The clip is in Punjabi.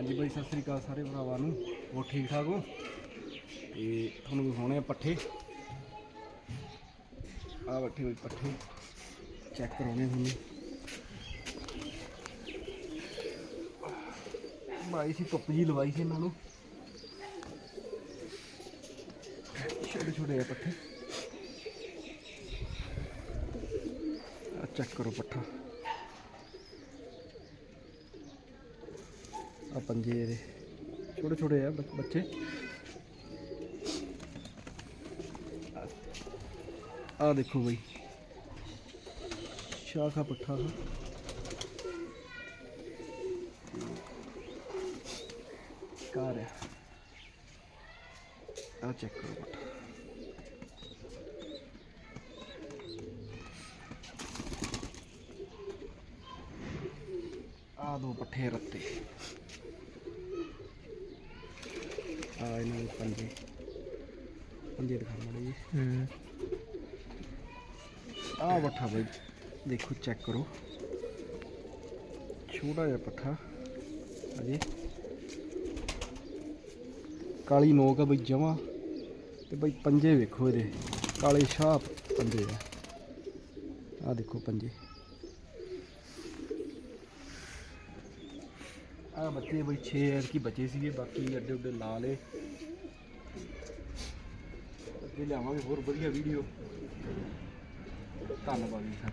ਹਾਂਜੀ ਬਾਈ, ਸਤਿ ਸ੍ਰੀ ਅਕਾਲ ਸਾਰੇ ਭਰਾਵਾਂ ਨੂੰ। ਹੋਰ ਠੀਕ ਠਾਕ ਹੋ? ਤੇ ਤੁਹਾਨੂੰ ਦਿਖਾਉਣੇ ਆ ਪੱਠੇ। ਆ ਬੱਠੇ ਹੋਏ ਪੱਠੇ। ਚੈੱਕ ਕਰਾਉਣੇ ਤੁਹਾਨੂੰ। ਬਾਈ ਸੀ, ਧੁੱਪ ਜੀ ਲਵਾਈ ਸੀ ਇਹਨਾਂ ਨੂੰ। ਛੋਟੇ ਛੋਟੇ ਆ ਪੱਠੇ। ਚੈੱਕ ਕਰੋ ਪੱਠਾ। ਆ ਪੰਜੇ ਇਹਦੇ ਛੋਟੇ ਛੋਟੇ ਆ ਬੱਚ- ਬੱਚੇ ਆ ਦੇਖੋ ਬਈ ਸ਼ਾਖਾ ਪੱਠਾ ਆ ਕਾਰ ਹੈ ਆ ਚੈੱਕ ਕਰੋ ਪੱਠਾ ਆ ਦੋ ਪੱਠੇ ਰੱਤੇ। ਆ ਇਹਨਾਂ ਦੇ ਪੰਜੇ। ਪੰਜੇ ਦਿਖਾ ਮੜੇ ਜੀ ਹੂੰ। ਆ ਪੱਠਾ ਬਈ ਦੇਖੋ ਚੈੱਕ ਕਰੋ। ਛੋਟਾ ਜਿਹਾ ਪੱਠਾ ਅਜੇ। ਕਾਲੀ ਨੋਕ ਆ ਬਈ ਜਮਾ। ਤੇ ਬਈ ਪੰਜੇ ਵੇਖੋ ਇਹਦੇ। ਕਾਲੇ ਸ਼ਾਹ ਪੰਜੇ ਆ। ਆ ਦੇਖੋ ਪੰਜੇ। ਆ ਬੱਚੇ ਬਈ 6 ਐਰ ਕੀ ਬਚੇ ਸੀਗੇ, ਬਾਕੀ ਅੱਡੇ ਉੱਡੇ ਲਾ ਲੇ ਅੱਗੇ ਲਿਆਵਾਂਗੇ ਹੋਰ ਵਧੀਆ ਵੀਡੀਓ ਧੰਨਵਾਦ ਜੀ ਸਰ